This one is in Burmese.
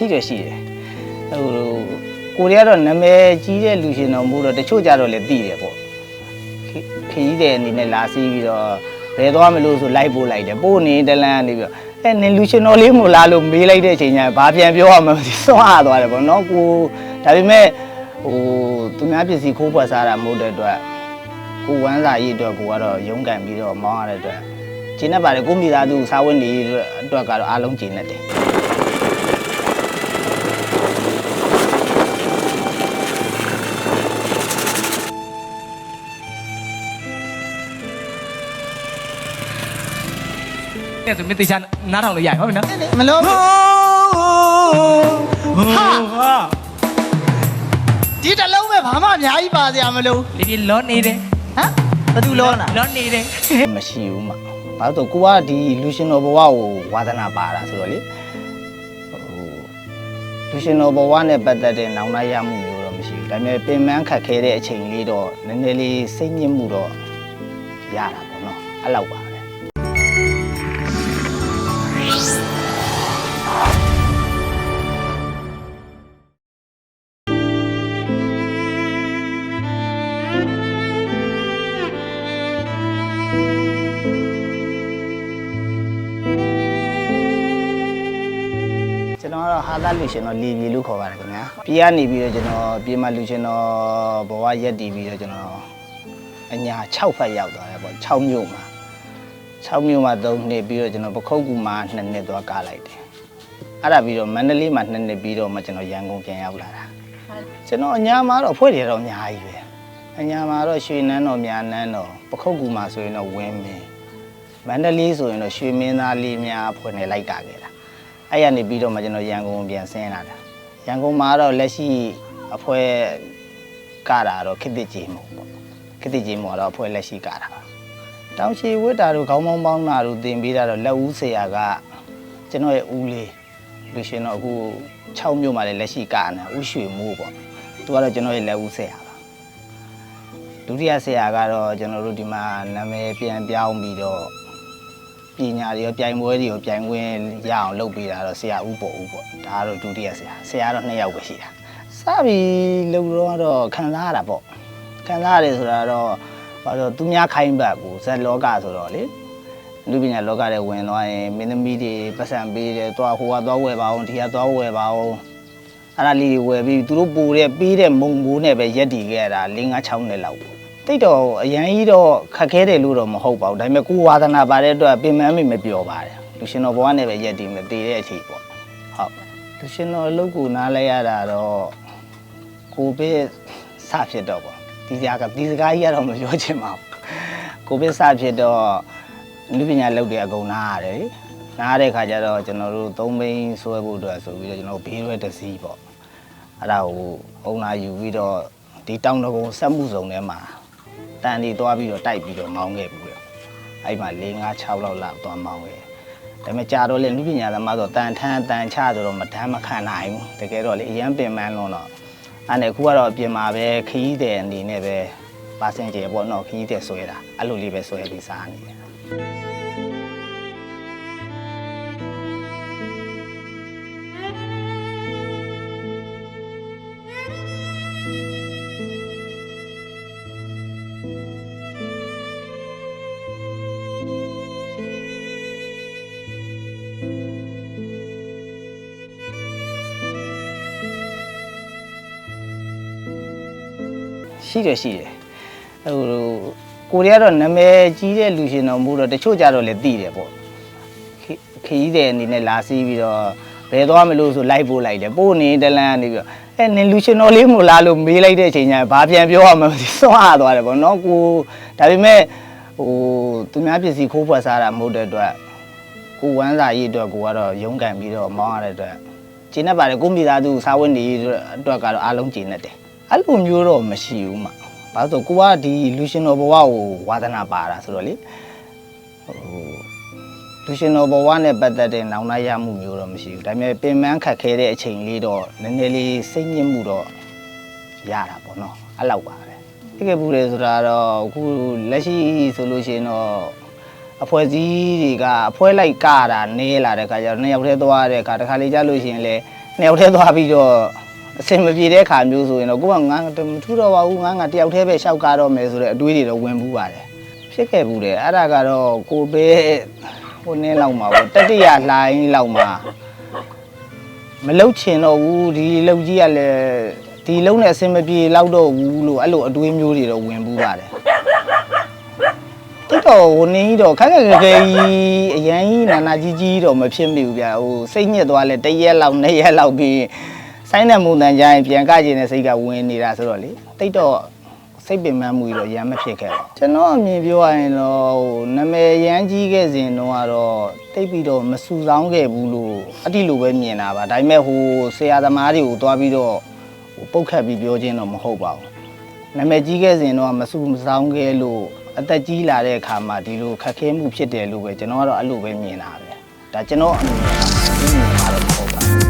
ရှိတယ်ရှိတယ်ဟိုကိုရီးယားတော့နာမည်ကြီးတဲ့လူရှင်တော်မို့တော့တချို့ကြတော့လည်းသိတယ်ပေါ့ခခရီးတဲ့အနေနဲ့လာစီးပြီးတော့ဘယ်သွားမလို့ဆိုလိုက်ပို့လိုက်တယ်ပို့နေတလန်းနေပြီးတော့အဲနင်လူရှင်တော်လေးမို့လားလို့မေးလိုက်တဲ့အချိန်ကျရင်ဘာပြန်ပြောရမှမသိစွန့်အားသွားတယ်ပေါ့နော်ကိုဒါပေမဲ့ဟိုသူများပစ္စည်းခိုးဖွက်စားတာမဟုတ်တဲ့အတွက်ကိုဝမ်းစာရေးအတွက်ကိုကတော့ရုန်းကန်ပြီးတော့မောင်းရတဲ့အတွက်ကျင်းနေပါတယ်ကိုမိသားစုစားဝတ်နေအတွက်ကတော့အားလုံးကျင်းနေတယ် အဲ့ဆိုမင်းတေချာနားထောင်လို့ရဟုတ်ပြီနော်မလို့ဟာဒီတစ်လုံးပဲဘာမှအများကြီးပါစရာမလိုလေဒီလောနေတယ်ဟမ်ဘယ်သူလောနာလောနေတယ်မရှိဘူးမှာဘာလို့ဆိုကိုကဒီလူရှင်တော်ဘဝကိုဝါသနာပါတာဆိုတော့လေဟိုလူရှင်တော်ဘဝနဲ့ပတ်သက်တဲ့နောင်နာရမှုမျိုးတော့မရှိဘူးဒါပေမဲ့ပင်ပန်းခတ်ခဲတဲ့အချိန်လေးတော့နည်းနည်းလေးစိတ်ညစ်မှုတော့ရတာပေါ့နော်အဲ့လောက်ပါ ကျွန်တော်ကတော့ဟာသလူရှင်တော့လီပြေလို့ခေါ်ပါတယ်ခင်ဗျာပြေးကနေပြီးတော့ကျွန်တော်ပြေးမှလူရှင်တော့ဘဝရက်တည်ပြီးတော့ကျွန်တော်အညာ6ဖက်ရောက်သွားတယ်ပေါ့6မြို့မှာ6မြို့မှာ3နှစ်ပြီးတော့ကျွန်တော်ပခုတ်ကူမှာ2နှစ်သွားကားလိုက်တယ်အဲ့ဒါပြီးတော့မန္တလေးမှာ2နှစ်ပြီးတော့မှကျွန်တော်ရန်ကုန်ပြန်ရောက်လာတာကျွန်တော်အညာမှာတော့ဖွဲ့တယ်တော့အများကြီးပဲအညာမှာတော့ရွှေနန်းတော်မြနန်းတော်ပခုတ်ကူမှာဆိုရင်တော့ဝင်းမင်းမန္တလေးဆိုရင်တော့ရွှေမင်းသားလေးများဖွဲ့နေလိုက်တာခဲ့တာ အဲ့ရနေပြီးတော့မှကျွန်တော်ရန်ကုန်ပြန်ဆင်းလာတာရန်ကုန်မှာတော့လက်ရှိအဖွဲကတာတော့ခစ်တစ်ကြီးမို့ပေါ့ခစ်တစ်ကြီးမို့တော့အဖွဲလက်ရှိကတာပါတောင်ချီဝတ်တာတို့ခေါင်းပေါင်းပေါင်းတာတို့တင်ပေးတာတော့လက်ဦးဆရာကကျွန်တော်ရဲ့ဦးလေးလူရှင်တော့အခု6မြို့မှာလည်းလက်ရှိကနေတာဦးရွှေမိုးပေါ့သူကတော့ကျွန်တော်ရဲ့လက်ဦးဆရာပါဒုတိယဆရာကတော့ကျွန်တော်တို့ဒီမှာနာမည်ပြန်ပြောင်းပြီးတော့ ပညာတွေရောပြိုင်ပွဲတွေရောပြိုင်ခွင့်ရအောင်လုပ်ပေးတာတော့ဆရာဦးပေါ်ဦးပေါ့ဒါကတော့ဒုတိယဆရာဆရာတော့နှစ်ယောက်ပဲရှိတာစပြီးလုပ်တော့တော့ခံစားရတာပေါ့ခံစားရတယ်ဆိုတာတော့ဘာလို့သူများခိုင်းဘက်ကိုဇက်လောကဆိုတော့လေလူပညာလောကတွေဝင်သွားရင်မင်းသမီးတွေပတ်စံပေးတယ်သွားဟိုကသွားဝယ်ပါအောင်ဒီကသွားဝယ်ပါအောင်အဲ့ဒါလေးတွေဝယ်ပြီးသူတို့ပို့တဲ့ပေးတဲ့မုံဘိုးနဲ့ပဲရက်တည်ခဲ့ရတာ၄၅6နှစ်လောက်ပေါ့ တိတ်တော့အရန်ကြီးတော့ခက်ခဲတယ်လို့တော့မဟုတ်ပါဘူးဒါပေမဲ့ကိုယ်ဝါသနာပါတဲ့အတွက်ပင်မမိမပြောပါတယ်လူရှင်တော်ဘဝနဲ့ပဲရက်တည်မယ်တည်တဲ့အချိန်ပေါ့ဟုတ်လူရှင်တော်အလုပ်ကိုနားလဲရတာတော့ကိုပဲစဖြစ်တော့ပေါ့ဒီစကားကဒီစကားကြီးကတော့မပြောချင်ပါဘူးကိုပဲစဖြစ်တော့လူပညာလုပ်တဲ့အကုန်နားရတယ်လေနားတဲ့ခါကျတော့ကျွန်တော်တို့သုံးဘိန်းဆွဲဖို့အတွက်ဆိုပြီးတော့ကျွန်တော်ဘေးရွက်တစ်စီးပေါ့အဲ့ဒါကိုအုံနာယူပြီးတော့ဒီတောင်တကုံစက်မှုစုံထဲမှာ တန်ဒီသွားပြီးတော့တိုက်ပြီးတော့မောင်းခဲ့ဘူးလေအဲ့မှာ၄၅6လောက်လောက်သွားမောင်းခဲ့ဒါပေမဲ့ကြာတော့လေလူပညာသမားဆိုတန်ထန်းတန်ချဆိုတော့မတမ်းမခံနိုင်ဘူးတကယ်တော့လေအရန်ပင်ပန်းလုံးတော့အဲ့နဲ့အခုကတော့အပြင်မှာပဲခရီးတဲ့အနေနဲ့ပဲပါစင်ကျယ်ပေါ့နော်ခရီးတဲ့ဆွဲတာအဲ့လိုလေးပဲဆွဲပြီးစားနေတယ် ရှိတယ်ရှိတယ်ဟိုကိုရီးယားတော့နာမည်ကြီးတဲ့လူရှင်တော်မို့တော့တချို့ကြတော့လည်းသိတယ်ပေါ့ခခရီးတဲ့အနေနဲ့လာစီးပြီးတော့ဘယ်သွားမလို့ဆိုလိုက်ပို့လိုက်တယ်ပို့နေတလန်းကနေပြီးတော့အဲနင်လူရှင်တော်လေးမို့လားလို့မေးလိုက်တဲ့အချိန်ကျရင်ဘာပြန်ပြောရမှမသိစွန့်အားသွားတယ်ပေါ့နော်ကိုဒါပေမဲ့ဟိုသူများပစ္စည်းခိုးဖွက်စားတာမဟုတ်တဲ့အတွက်ကိုဝမ်းစာရေးအတွက်ကိုကတော့ရုန်းကန်ပြီးတော့မောင်းရတဲ့အတွက်ကျင်းနေပါတယ်ကိုမိသားစုစားဝတ်နေအတွက်ကတော့အားလုံးကျင်းနေတယ် အဲ့လိုမျိုးတော့မရှိဘူးမှာဘာလို့ဆိုကိုကဒီလူရှင်တော်ဘဝကိုဝါသနာပါတာဆိုတော့လေဟိုလူရှင်တော်ဘဝနဲ့ပတ်သက်တဲ့နောင်နာရမှုမျိုးတော့မရှိဘူးဒါပေမဲ့ပင်ပန်းခတ်ခဲတဲ့အချိန်လေးတော့နည်းနည်းလေးစိတ်ညစ်မှုတော့ရတာပေါ့နော်အဲ့လောက်ပါပဲတကယ်ဘူးလေဆိုတာတော့အခုလက်ရှိဆိုလို့ရှိရင်တော့အဖွဲ့အစည်းတွေကအဖွဲလိုက်ကတာနေလာတဲ့ခါကျတော့နှစ်ယောက်တည်းသွားတဲ့ခါတခါလေကြာလို့ရှိရင်လေနှစ်ယောက်တည်းသွားပြီးတော့ အစင်မပြေတဲ့ခါမျိုးဆိုရင်တော့ကိုကငါမထူတော့ပါဘူးငါငါတယောက်တည်းပဲရှောက်ကားတော့မယ်ဆိုတဲ့အတွေးတွေတော့ဝင်ဘူးပါတယ်ဖြစ်ခဲ့ဘူးတယ်အဲ့ဒါကတော့ကိုပဲဟိုနည်းလောက်မှာပေါ့တတိယလှိုင်းလောက်မှာမလုတ်ချင်တော့ဘူးဒီလုတ်ကြီးကလည်းဒီလုံးနဲ့အစင်မပြေလောက်တော့ဘူးလို့အဲ့လိုအတွေးမျိုးတွေတော့ဝင်ဘူးပါတယ်တိတ်တော့ဟိုနင်းကြီးတော့ခက်ခက်ခဲခဲကြီးအရန်ကြီးနာနာကြီးကြီးတော့မဖြစ်မိဘူးဗျာဟိုစိတ်ညစ်သွားလဲတစ်ရက်လောက်နှစ်ရက်လောက်ပြီး ဆိုင်းတဲ့မုန်တန်ကြရင်ပြန်ကကျင်တဲ့စိတ်ကဝင်နေတာဆိုတော့လေတိတ်တော့စိတ်ပင်ပန်းမှုကြီးတော့ရမ်းမဖြစ်ခဲ့ပါဘူးကျွန်တော်အမြင်ပြောရရင်တော့ဟိုနာမည်ရမ်းကြီးခဲ့စဉ်တော့ကတော့တိတ်ပြီးတော့မစူဆောင်းခဲ့ဘူးလို့အတိလိုပဲမြင်တာပါဒါပေမဲ့ဟိုဆရာသမားတွေကိုတွားပြီးတော့ဟိုပုတ်ခတ်ပြီးပြောခြင်းတော့မဟုတ်ပါဘူးနာမည်ကြီးခဲ့စဉ်တော့မဆူမဆောင်ခဲ့လို့အသက်ကြီးလာတဲ့အခါမှာဒီလိုခက်ခဲမှုဖြစ်တယ်လို့ပဲကျွန်တော်ကတော့အဲ့လိုပဲမြင်တာပဲဒါကျွန်တော်အမြင်ပါဘူးမြင်တာတော့မဟုတ်ပါဘူး